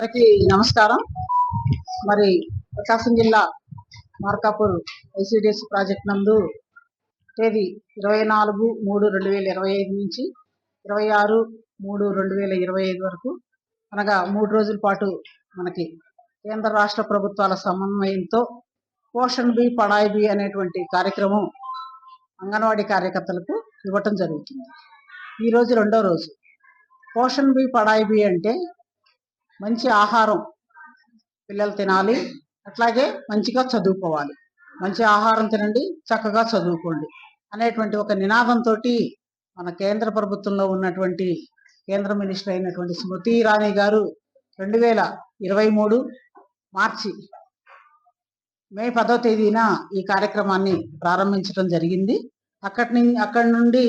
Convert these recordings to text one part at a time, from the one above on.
అందరికీ నమస్కారం. మరి ప్రకాశం జిల్లా మార్కాపూర్ ఐసిడిఎస్ ప్రాజెక్ట్ నందు తేదీ ఇరవై నాలుగు మూడు రెండు వేల ఇరవై ఐదు నుంచి ఇరవై ఆరు మూడు రెండు వేల ఇరవై ఐదు వరకు అనగా మూడు రోజుల పాటు మనకి కేంద్ర రాష్ట్ర ప్రభుత్వాల సమన్వయంతో పోషణ్ బి పడాయి బి అనేటువంటి కార్యక్రమం అంగన్వాడీ కార్యకర్తలకు ఇవ్వటం జరుగుతుంది. ఈ రోజు రెండో రోజు. పోషణ్ బి పడాయి బి అంటే మంచి ఆహారం పిల్లలు తినాలి. అట్లాగే మంచిగా చదువుకోవాలి. మంచి ఆహారం తినండి చక్కగా చదువుకోండి అనేటువంటి ఒక నినాదంతో మన కేంద్ర ప్రభుత్వంలో ఉన్నటువంటి కేంద్ర మినిస్టర్ అయినటువంటి స్మృతి ఇరానీ గారు రెండు వేల ఇరవై మూడు మార్చి మే పదో తేదీన ఈ కార్యక్రమాన్ని ప్రారంభించడం జరిగింది. అక్కడి నుంచి అక్కడి నుండి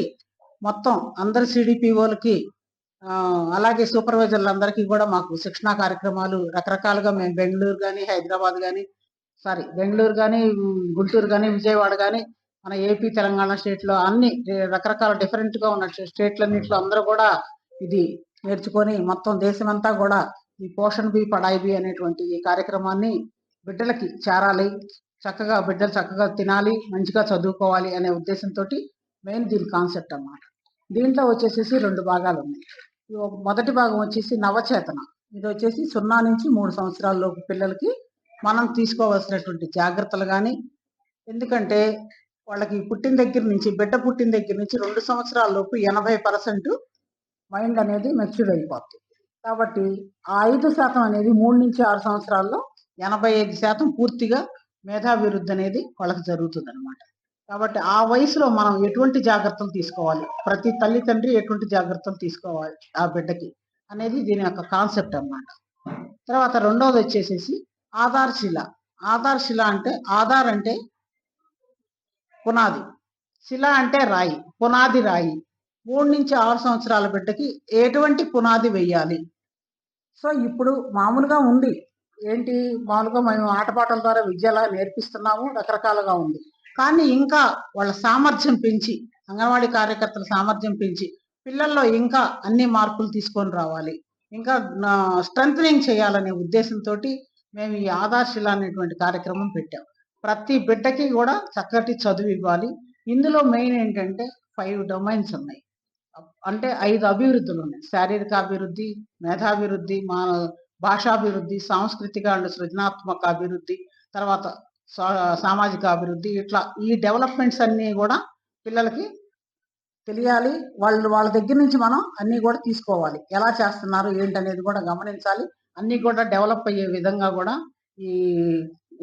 మొత్తం అందరి సిడిపిఓలకి అలాగే సూపర్వైజర్లందరికీ కూడా మాకు శిక్షణా కార్యక్రమాలు రకరకాలుగా మేము బెంగళూరు కానీ హైదరాబాద్ కానీ సారీ బెంగళూరు కానీ గుంటూరు కానీ విజయవాడ కానీ మన ఏపీ తెలంగాణ స్టేట్లో అన్ని రకరకాల డిఫరెంట్గా ఉన్న స్టేట్లన్నింటిలో అందరూ కూడా ఇది నేర్చుకొని మొత్తం దేశమంతా కూడా ఈ పోషణ్ బి పడాయి బి అనేటువంటి ఈ కార్యక్రమాన్ని బిడ్డలకి చేరాలి చక్కగా బిడ్డలు చక్కగా తినాలి మంచిగా చదువుకోవాలి అనే ఉద్దేశంతో మెయిన్ దీని కాన్సెప్ట్ అన్నమాట. దీంట్లో వచ్చేసేసి రెండు భాగాలు ఉన్నాయి మొదటి భాగం వచ్చేసి నవచేతన. ఇది వచ్చేసి సున్నా నుంచి మూడు సంవత్సరాల్లోపు పిల్లలకి మనం తీసుకోవాల్సినటువంటి జాగ్రత్తలు కానీ ఎందుకంటే వాళ్ళకి పుట్టిన దగ్గర నుంచి బిడ్డ పుట్టిన దగ్గర నుంచి రెండు సంవత్సరాల లోపు ఎనభై పర్సెంట్ మైండ్ అనేది మెచ్యూర్ అయిపోతుంది కాబట్టి ఆ ఐదు శాతం అనేది మూడు నుంచి ఆరు సంవత్సరాల్లో ఎనభై ఐదు శాతం పూర్తిగా మేధాభివృద్ధి అనేది వాళ్ళకి జరుగుతుంది అనమాట కాబట్టి ఆ వయసులో మనం ఎటువంటి జాగ్రత్తలు తీసుకోవాలి? ప్రతి తల్లి తండ్రి ఎటువంటి జాగ్రత్తలు తీసుకోవాలి ఆ బిడ్డకి అనేది దీని యొక్క కాన్సెప్ట్ అన్నమాట. తర్వాత రెండోది వచ్చేసేసి ఆధార్ శిల ఆధార్ శిల అంటే ఆధార్ అంటే పునాది. శిల అంటే రాయి పునాది రాయి. మూడు నుంచి ఆరు సంవత్సరాల బిడ్డకి ఎటువంటి పునాది వెయ్యాలి సో ఇప్పుడు మామూలుగా ఉంది. ఏంటి? మామూలుగా మేము ఆటపాటల ద్వారా విద్యలా నేర్పిస్తున్నాము రకరకాలుగా ఉంది. కానీ ఇంకా వాళ్ళ సామర్థ్యం పెంచి అంగన్వాడీ కార్యకర్తల సామర్థ్యం పెంచి పిల్లల్లో ఇంకా అన్ని మార్పులు తీసుకొని రావాలి. ఇంకా స్ట్రెంగ్ చేయాలనే ఉద్దేశంతో మేము ఈ ఆధార్శిల అనేటువంటి కార్యక్రమం పెట్టాం. ప్రతి బిడ్డకి కూడా చక్కటి చదువు ఇవ్వాలి. ఇందులో మెయిన్ ఏంటంటే ఫైవ్ డొమైన్స్ ఉన్నాయి. అంటే ఐదు అభివృద్ధులు ఉన్నాయి. శారీరక అభివృద్ధి మేధాభివృద్ధి మా భాషాభివృద్ధి సాంస్కృతిక అండ్ సృజనాత్మక అభివృద్ధి తర్వాత సామాజిక అభివృద్ధి ఇట్లా ఈ డెవలప్మెంట్స్ అన్నీ కూడా పిల్లలకి తెలియాలి. వాళ్ళు వాళ్ళ దగ్గర నుంచి మనం అన్నీ కూడా తీసుకోవాలి. ఎలా చేస్తున్నారు ఏంటనేది కూడా గమనించాలి. అన్నీ కూడా డెవలప్ అయ్యే విధంగా కూడా ఈ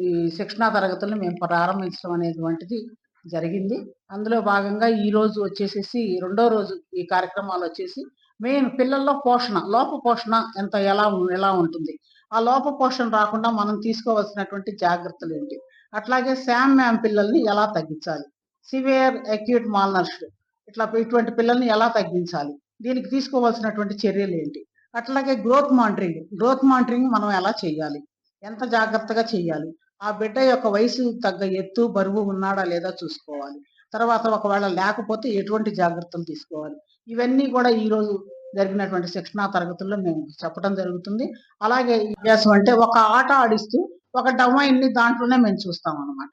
ఈ శిక్షణా తరగతులను మేము ప్రారంభించడం అనేటువంటిది జరిగింది. అందులో భాగంగా ఈ రోజు వచ్చేసేసి రెండో రోజు ఈ కార్యక్రమాలు వచ్చేసి మెయిన్ పిల్లల్లో పోషణ లోప పోషణ ఎంత ఎలా ఎలా ఉంటుంది? ఆ లోప పోషణ రాకుండా మనం తీసుకోవాల్సినటువంటి జాగ్రత్తలు ఏంటి? అట్లాగే శామ్ మ్యామ్ పిల్లల్ని ఎలా తగ్గించాలి? సివియర్ అక్యూట్ మాల్నర్స్డ్ ఇట్లా ఇటువంటి పిల్లల్ని ఎలా తగ్గించాలి? దీనికి తీసుకోవాల్సినటువంటి చర్యలు ఏంటి? అట్లాగే గ్రోత్ మానిటరింగ్ గ్రోత్ మానిటరింగ్ మనం ఎలా చేయాలి? ఎంత జాగ్రత్తగా చేయాలి? ఆ బిడ్డ యొక్క వయసు తగ్గ ఎత్తు బరువు ఉన్నాడా లేదా చూసుకోవాలి. తర్వాత ఒకవేళ లేకపోతే ఎటువంటి జాగ్రత్తలు తీసుకోవాలి? ఇవన్నీ కూడా ఈరోజు జరిగినటువంటి శిక్షణా తరగతుల్లో మేము చెప్పడం జరుగుతుంది. అలాగే అభ్యాసం అంటే ఒక ఆట ఆడిస్తూ ఒక డొమైన్ ఇన్ని దాంట్లోనే మేము చూస్తాం అన్నమాట.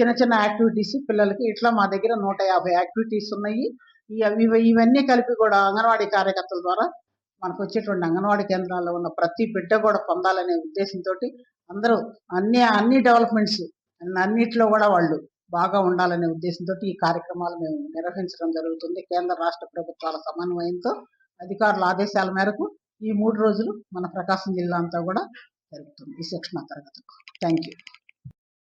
చిన్న చిన్న యాక్టివిటీస్ పిల్లలకి ఇట్లా మా దగ్గర నూట యాభై యాక్టివిటీస్ ఉన్నాయి. ఇవి- ఇవన్నీ కలిపి కూడా అంగన్వాడీ కార్యకర్తల ద్వారా మనకు వచ్చేటువంటి అంగన్వాడీ కేంద్రాల్లో ఉన్న ప్రతి బిడ్డ కూడా పొందాలనే ఉద్దేశంతో అందరూ అన్ని అన్ని డెవలప్మెంట్స్ అన్నిట్లో కూడా వాళ్ళు బాగా ఉండాలనే ఉద్దేశంతో ఈ కార్యక్రమాలు మేము నిర్వహించడం జరుగుతుంది. కేంద్ర రాష్ట్ర ప్రభుత్వాల సమన్వయంతో అధికారుల ఆదేశాల మేరకు ఈ మూడు రోజులు మన ప్రకాశం జిల్లా అంతా కూడా జరుగుతుంది ఈ శిక్షణ తరగతి థ్యాంక్ యూ